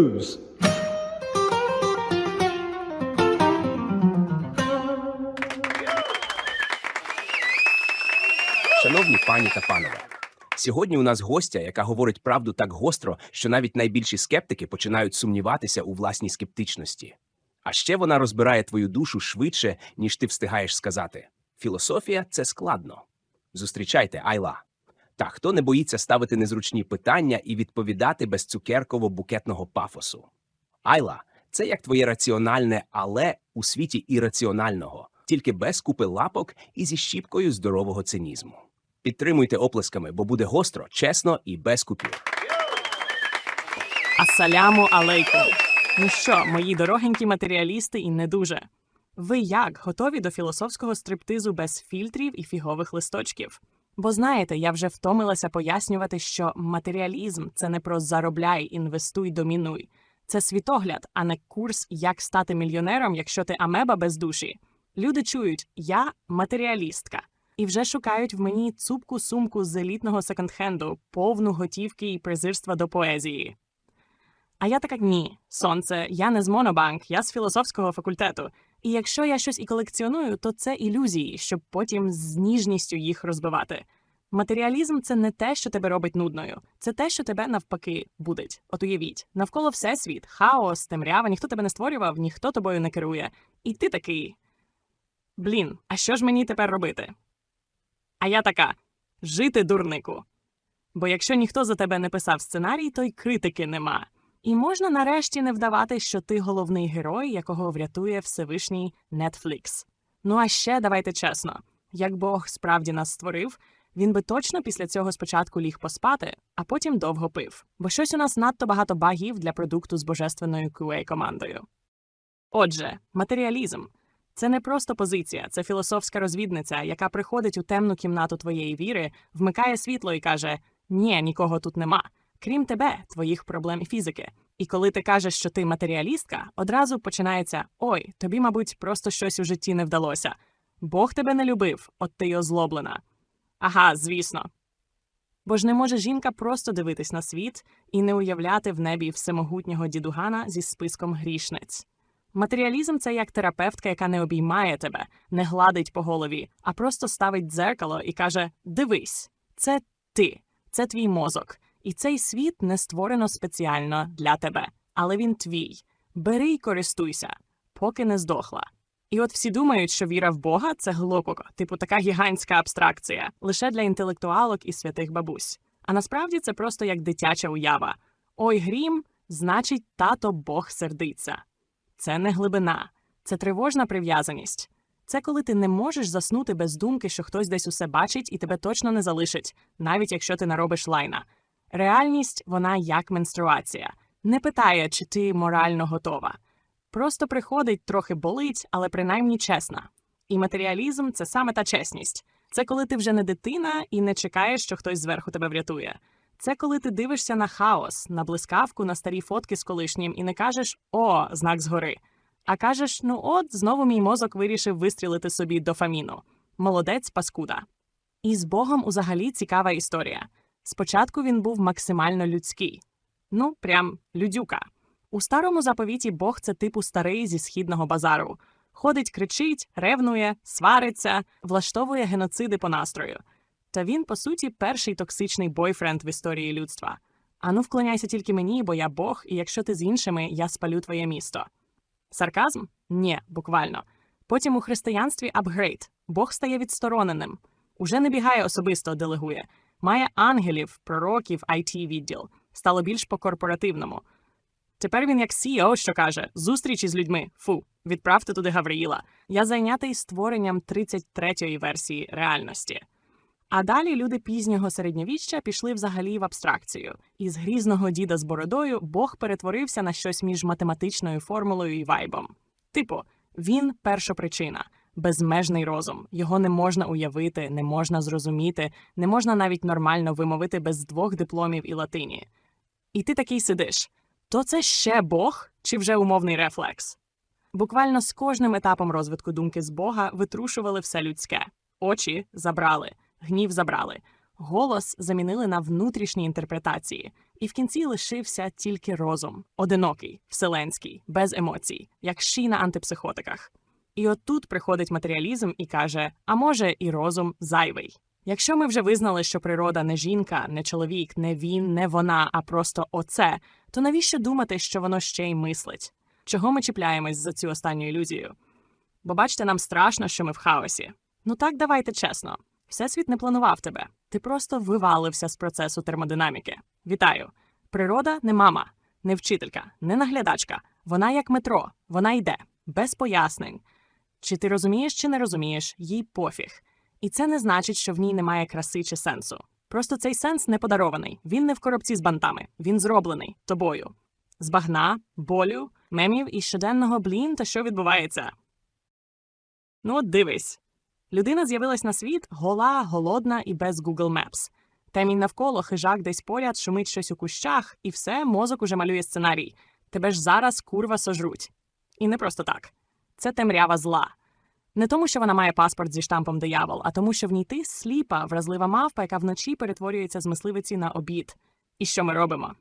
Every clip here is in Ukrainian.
News. Шановні пані та панове, сьогодні у нас гостя, яка говорить правду так гостро, що навіть найбільші скептики починають сумніватися у власній скептичності. А ще вона розбирає твою душу швидше, ніж ти встигаєш сказати. Філософія це складно. Зустрічайте, Айла. Та хто не боїться ставити незручні питання і відповідати без цукерково-букетного пафосу? Айла це як твоє раціональне, але у світі ірраціонального, тільки без купи лапок і зі щіпкою здорового цинізму. Підтримуйте оплесками, бо буде гостро, чесно і без купюр. Асаляму алейкум. Ну що, мої дорогенькі матеріалісти і не дуже. Ви як готові до філософського стриптизу без фільтрів і фігових листочків? Бо знаєте, я вже втомилася пояснювати, що матеріалізм це не про заробляй, інвестуй, домінуй. Це світогляд, а не курс, як стати мільйонером, якщо ти амеба без душі. Люди чують, я матеріалістка, і вже шукають в мені цупку сумку з елітного секонд-хенду, повну готівки і презирства до поезії. А я така ні, сонце, я не з Монобанк, я з філософського факультету. І якщо я щось і колекціоную, то це ілюзії, щоб потім з ніжністю їх розбивати. Матеріалізм це не те, що тебе робить нудною, це те, що тебе навпаки будить. От уявіть, навколо всесвіт, хаос, темрява, ніхто тебе не створював, ніхто тобою не керує. І ти такий. Блін, а що ж мені тепер робити? А я така жити дурнику. Бо якщо ніхто за тебе не писав сценарій, то й критики нема. І можна нарешті не вдавати, що ти головний герой, якого врятує Всевишній Netflix. Ну а ще давайте чесно: як Бог справді нас створив, він би точно після цього спочатку ліг поспати, а потім довго пив. Бо щось у нас надто багато багів для продукту з божественною QA командою. Отже, матеріалізм це не просто позиція, це філософська розвідниця, яка приходить у темну кімнату твоєї віри, вмикає світло і каже: Ні, нікого тут нема, крім тебе, твоїх проблем і фізики. І коли ти кажеш, що ти матеріалістка, одразу починається: Ой, тобі, мабуть, просто щось у житті не вдалося. Бог тебе не любив, от ти й озлоблена. Ага, звісно. Бо ж не може жінка просто дивитись на світ і не уявляти в небі всемогутнього дідугана зі списком грішниць. Матеріалізм це як терапевтка, яка не обіймає тебе, не гладить по голові, а просто ставить дзеркало і каже: Дивись, це ти, це твій мозок, і цей світ не створено спеціально для тебе, але він твій. Бери й користуйся, поки не здохла. І от всі думають, що віра в Бога це глупоко, типу така гігантська абстракція, лише для інтелектуалок і святих бабусь. А насправді це просто як дитяча уява. Ой, грім, значить, тато Бог сердиться. Це не глибина, це тривожна прив'язаність. Це коли ти не можеш заснути без думки, що хтось десь усе бачить і тебе точно не залишить, навіть якщо ти наробиш лайна. Реальність вона як менструація, не питає, чи ти морально готова. Просто приходить, трохи болить, але принаймні чесна. І матеріалізм це саме та чесність. Це коли ти вже не дитина і не чекаєш, що хтось зверху тебе врятує. Це коли ти дивишся на хаос, на блискавку, на старі фотки з колишнім і не кажеш О, знак згори. А кажеш: ну от знову мій мозок вирішив вистрілити собі дофаміну. Молодець паскуда. І з Богом узагалі цікава історія. Спочатку він був максимально людський. Ну, прям людюка. У старому заповіті Бог це типу старий зі східного базару. Ходить, кричить, ревнує, свариться, влаштовує геноциди по настрою. Та він, по суті, перший токсичний бойфренд в історії людства. Ану, вклоняйся тільки мені, бо я Бог, і якщо ти з іншими, я спалю твоє місто. Сарказм? Ні, буквально. Потім у християнстві апгрейд. Бог стає відстороненим. Уже не бігає особисто, делегує. Має ангелів, пророків, it відділ. Стало більш по-корпоративному. Тепер він як CEO, що каже: зустрічі з людьми. Фу, відправте туди Гавриїла. Я зайнятий створенням 33-ї версії реальності. А далі люди пізнього середньовіччя пішли взагалі в абстракцію. Із грізного діда з бородою Бог перетворився на щось між математичною формулою і вайбом. Типу, він першопричина, безмежний розум. Його не можна уявити, не можна зрозуміти, не можна навіть нормально вимовити без двох дипломів і латині. І ти такий сидиш. То це ще Бог чи вже умовний рефлекс? Буквально з кожним етапом розвитку думки з Бога витрушували все людське. Очі забрали, гнів забрали, голос замінили на внутрішні інтерпретації, І в кінці лишився тільки розум, одинокий, вселенський, без емоцій, як ші на антипсихотиках. І от тут приходить матеріалізм і каже: а може, і розум зайвий. Якщо ми вже визнали, що природа не жінка, не чоловік, не він, не вона, а просто оце, то навіщо думати, що воно ще й мислить? Чого ми чіпляємось за цю останню ілюзію? Бо бачите, нам страшно, що ми в хаосі. Ну так давайте чесно. Всесвіт не планував тебе. Ти просто вивалився з процесу термодинаміки. Вітаю! Природа не мама, не вчителька, не наглядачка. Вона як метро, вона йде, без пояснень. Чи ти розумієш, чи не розумієш, їй пофіг. І це не значить, що в ній немає краси чи сенсу. Просто цей сенс не подарований. Він не в коробці з бантами, він зроблений тобою. З багна, болю, мемів і щоденного блін, та що відбувається. Ну, от дивись. Людина з'явилась на світ гола, голодна і без Google Maps. Темінь навколо, хижак десь поряд, шумить щось у кущах, і все, мозок уже малює сценарій. Тебе ж зараз курва сожруть. І не просто так. Це темрява зла. Не тому, що вона має паспорт зі штампом диявол, а тому, що в ній ти сліпа, вразлива мавпа, яка вночі перетворюється з мисливиці на обід. І що ми робимо?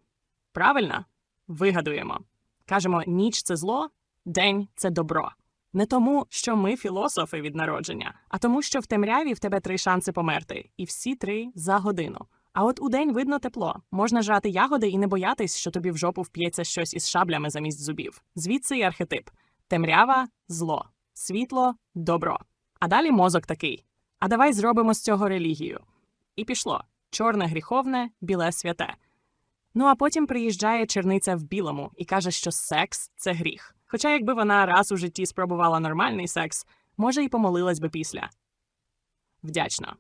Правильно? Вигадуємо. Кажемо, ніч це зло, день це добро. Не тому, що ми філософи від народження, а тому, що в темряві в тебе три шанси померти, і всі три за годину. А от у день видно тепло. Можна жати ягоди і не боятись, що тобі в жопу вп'ється щось із шаблями замість зубів. Звідси й архетип: темрява зло, світло добро. А далі мозок такий. А давай зробимо з цього релігію. І пішло: чорне гріховне, біле святе. Ну а потім приїжджає черниця в білому і каже, що секс це гріх. Хоча, якби вона раз у житті спробувала нормальний секс, може, і помолилась би після. Вдячна.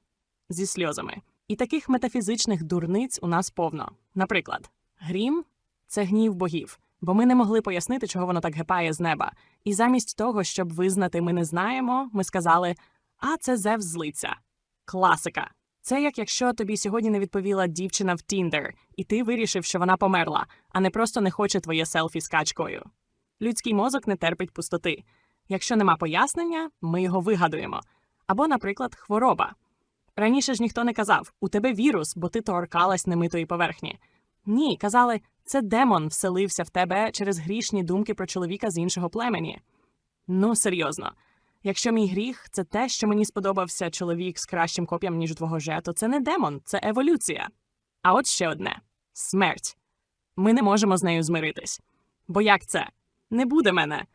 Зі сльозами. І таких метафізичних дурниць у нас повно. Наприклад, грім це гнів богів, бо ми не могли пояснити, чого воно так гепає з неба. І замість того, щоб визнати ми не знаємо, ми сказали: а це Зевс злиться. Класика. Це як якщо тобі сьогодні не відповіла дівчина в Tinder, і ти вирішив, що вона померла, а не просто не хоче твоє селфі з качкою. Людський мозок не терпить пустоти. Якщо нема пояснення, ми його вигадуємо. Або, наприклад, хвороба. Раніше ж ніхто не казав у тебе вірус, бо ти торкалась немитої поверхні. Ні, казали, це демон вселився в тебе через грішні думки про чоловіка з іншого племені. Ну, серйозно. Якщо мій гріх це те, що мені сподобався чоловік з кращим коп'ям, ніж твого же, то це не демон, це еволюція. А от ще одне смерть. Ми не можемо з нею змиритись. Бо як це? Не буде мене.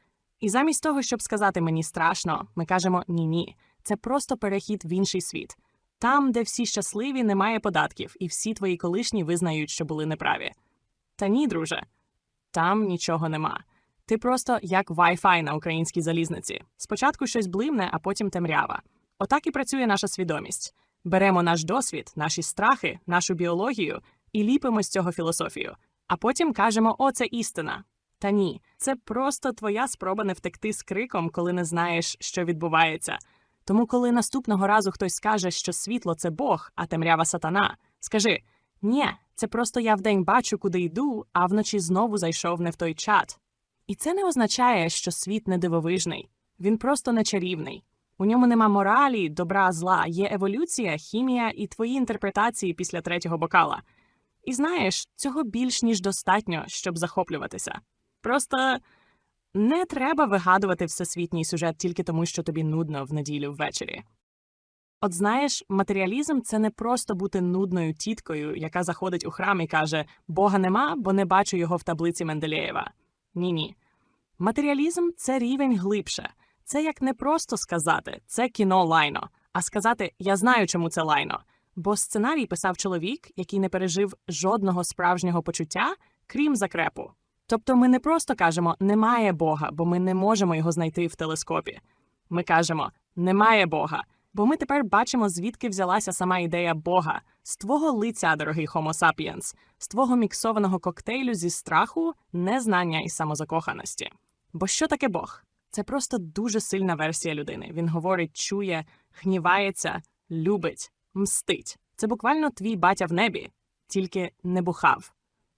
І замість того, щоб сказати мені страшно, ми кажемо ні ні. Це просто перехід в інший світ. Там, де всі щасливі, немає податків, і всі твої колишні визнають, що були неправі. Та ні, друже, там нічого нема. Ти просто як Wi-Fi на українській залізниці. Спочатку щось блимне, а потім темрява. Отак і працює наша свідомість. Беремо наш досвід, наші страхи, нашу біологію і ліпимо з цього філософію. А потім кажемо: о, це істина. Та ні, це просто твоя спроба не втекти з криком, коли не знаєш, що відбувається. Тому, коли наступного разу хтось скаже, що світло це Бог, а темрява сатана, скажи: ні, це просто я вдень бачу, куди йду, а вночі знову зайшов не в той чат. І це не означає, що світ не дивовижний, він просто не чарівний. У ньому нема моралі, добра, зла, є еволюція, хімія і твої інтерпретації після третього бокала. І знаєш, цього більш ніж достатньо, щоб захоплюватися. Просто не треба вигадувати всесвітній сюжет тільки тому, що тобі нудно в неділю ввечері. От знаєш, матеріалізм це не просто бути нудною тіткою, яка заходить у храм і каже Бога нема, бо не бачу його в таблиці Менделєєва. Ні ні. Матеріалізм це рівень глибше. Це як не просто сказати це кіно лайно, а сказати Я знаю, чому це лайно. Бо сценарій писав чоловік, який не пережив жодного справжнього почуття, крім закрепу. Тобто ми не просто кажемо немає Бога, бо ми не можемо його знайти в телескопі. Ми кажемо немає Бога, бо ми тепер бачимо, звідки взялася сама ідея Бога, з твого лиця, дорогий Homo sapiens, з твого міксованого коктейлю зі страху, незнання і самозакоханості. Бо що таке Бог? Це просто дуже сильна версія людини. Він говорить, чує, гнівається, любить, мстить. Це буквально твій батя в небі, тільки не бухав.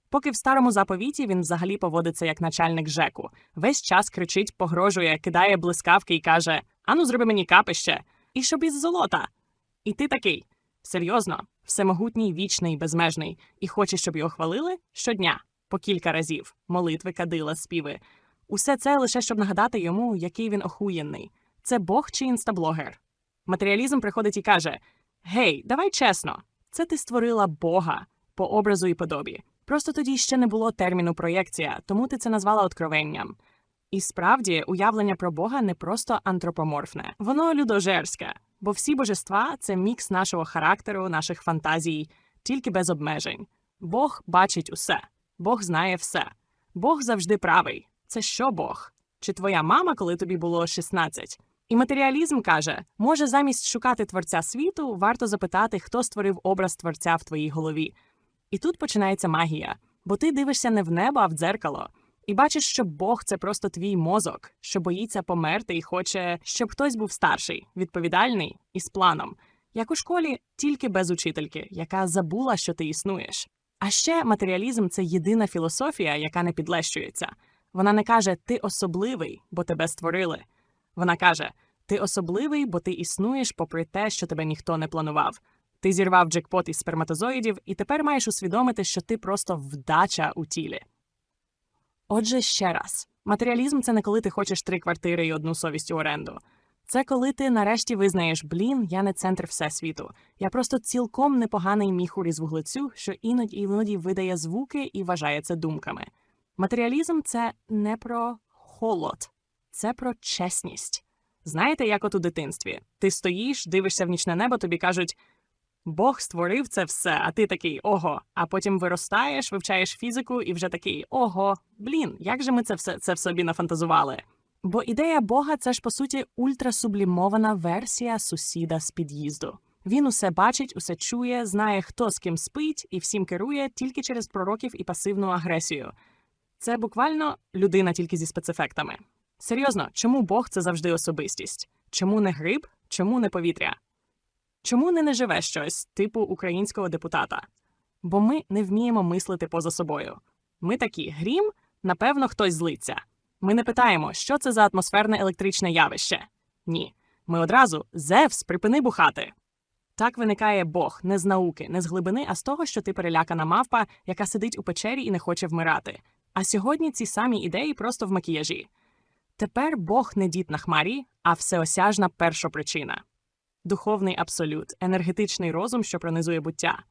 Поки в старому заповіті він взагалі поводиться як начальник ЖЕКу. Весь час кричить, погрожує, кидає блискавки і каже: Ану, зроби мені капище, і щоб із золота. І ти такий. Серйозно, всемогутній, вічний, безмежний, і хоче, щоб його хвалили щодня, по кілька разів, молитви, кадила, співи. Усе це лише щоб нагадати йому, який він охуєнний. Це Бог чи інстаблогер. Матеріалізм приходить і каже: Гей, давай чесно, це ти створила Бога по образу і подобі. Просто тоді ще не було терміну проєкція, тому ти це назвала откровенням. І справді уявлення про Бога не просто антропоморфне, воно людожерське, бо всі божества це мікс нашого характеру, наших фантазій, тільки без обмежень. Бог бачить усе, Бог знає все. Бог завжди правий. Це що Бог? Чи твоя мама, коли тобі було 16? І матеріалізм каже: може, замість шукати творця світу, варто запитати, хто створив образ творця в твоїй голові. І тут починається магія, бо ти дивишся не в небо, а в дзеркало. І бачиш, що Бог це просто твій мозок, що боїться померти і хоче, щоб хтось був старший, відповідальний і з планом, як у школі, тільки без учительки, яка забула, що ти існуєш. А ще матеріалізм це єдина філософія, яка не підлещується. Вона не каже ти особливий, бо тебе створили. Вона каже: ти особливий, бо ти існуєш попри те, що тебе ніхто не планував. Ти зірвав джекпот із сперматозоїдів, і тепер маєш усвідомити, що ти просто вдача у тілі. Отже, ще раз: матеріалізм це не коли ти хочеш три квартири і одну совість у оренду. Це коли ти нарешті визнаєш, блін, я не центр всесвіту. Я просто цілком непоганий міхур із вуглецю, що іноді іноді видає звуки і вважає це думками. Матеріалізм це не про холод, це про чесність. Знаєте, як от у дитинстві? Ти стоїш, дивишся в нічне небо, тобі кажуть: Бог створив це все, а ти такий ого. А потім виростаєш, вивчаєш фізику і вже такий ого, блін, як же ми це все це в собі нафантазували? Бо ідея Бога це ж по суті ультрасублімована версія сусіда з під'їзду. Він усе бачить, усе чує, знає, хто з ким спить, і всім керує тільки через пророків і пасивну агресію. Це буквально людина тільки зі спецефектами. Серйозно, чому Бог це завжди особистість? Чому не гриб? Чому не повітря? Чому не неживе щось типу українського депутата? Бо ми не вміємо мислити поза собою. Ми такі грім, напевно, хтось злиться. Ми не питаємо, що це за атмосферне електричне явище. Ні. Ми одразу Зевс, припини бухати. Так виникає Бог не з науки, не з глибини, а з того, що ти перелякана мавпа, яка сидить у печері і не хоче вмирати. А сьогодні ці самі ідеї просто в макіяжі. Тепер Бог не дід на хмарі, а всеосяжна першопричина. Духовний абсолют, енергетичний розум, що пронизує буття.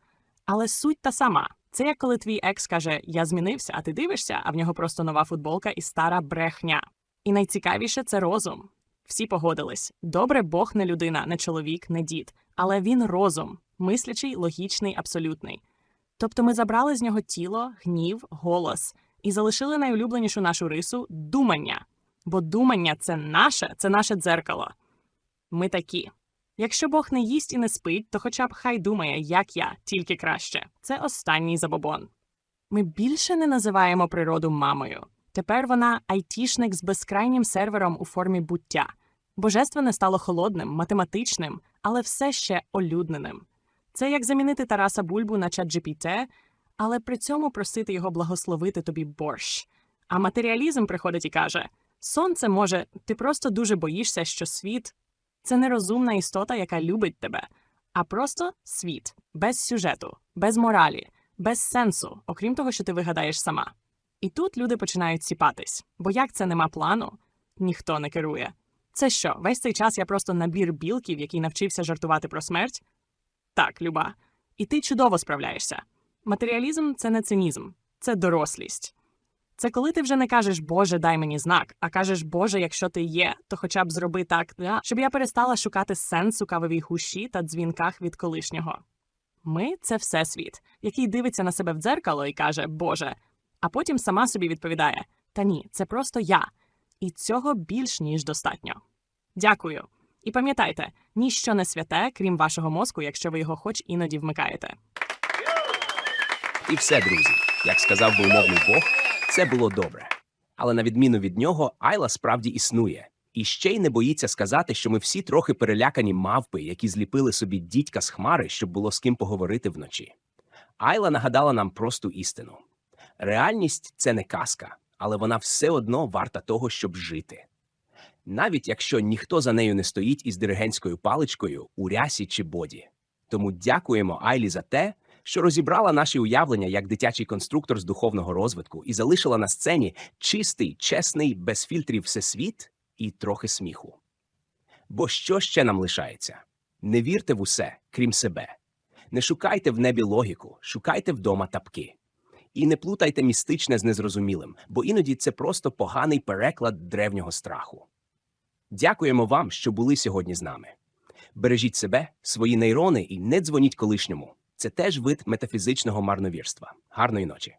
Але суть та сама. Це як коли твій екс каже: Я змінився, а ти дивишся, а в нього просто нова футболка і стара брехня. І найцікавіше це розум. Всі погодились. Добре, Бог не людина, не чоловік, не дід, але він розум, мислячий, логічний, абсолютний. Тобто ми забрали з нього тіло, гнів, голос і залишили найулюбленішу нашу рису думання. Бо думання це наше, це наше дзеркало. Ми такі. Якщо Бог не їсть і не спить, то хоча б хай думає, як я, тільки краще. Це останній забобон. Ми більше не називаємо природу мамою. Тепер вона айтішник з безкрайнім сервером у формі буття. Божественне стало холодним, математичним, але все ще олюдненим. Це як замінити Тараса Бульбу на чат але при цьому просити його благословити тобі борщ. А матеріалізм приходить і каже: Сонце може, ти просто дуже боїшся, що світ це не розумна істота, яка любить тебе, а просто світ, без сюжету, без моралі, без сенсу, окрім того, що ти вигадаєш сама. І тут люди починають сіпатись, бо як це нема плану, ніхто не керує. Це що, весь цей час я просто набір білків, який навчився жартувати про смерть? Так, люба. І ти чудово справляєшся. Матеріалізм це не цинізм, це дорослість. Це коли ти вже не кажеш Боже, дай мені знак, а кажеш Боже, якщо ти є, то хоча б зроби так, да, щоб я перестала шукати сенс у кавовій гущі та дзвінках від колишнього. Ми це всесвіт, який дивиться на себе в дзеркало і каже Боже, а потім сама собі відповідає: Та ні, це просто я, і цього більш ніж достатньо. Дякую. І пам'ятайте, ніщо не святе, крім вашого мозку, якщо ви його хоч іноді вмикаєте. І все, друзі. Як сказав би умовний Бог, це було добре. Але на відміну від нього, Айла справді існує. І ще й не боїться сказати, що ми всі трохи перелякані мавпи, які зліпили собі дідька з хмари, щоб було з ким поговорити вночі. Айла нагадала нам просту істину: реальність це не казка, але вона все одно варта того, щоб жити. Навіть якщо ніхто за нею не стоїть із диригентською паличкою у рясі чи боді. Тому дякуємо Айлі за те, що розібрала наші уявлення як дитячий конструктор з духовного розвитку і залишила на сцені чистий, чесний, без фільтрів всесвіт і трохи сміху. Бо що ще нам лишається? Не вірте в усе, крім себе. Не шукайте в небі логіку, шукайте вдома тапки. І не плутайте містичне з незрозумілим, бо іноді це просто поганий переклад древнього страху. Дякуємо вам, що були сьогодні з нами. Бережіть себе, свої нейрони і не дзвоніть колишньому. Це теж вид метафізичного марновірства. Гарної ночі.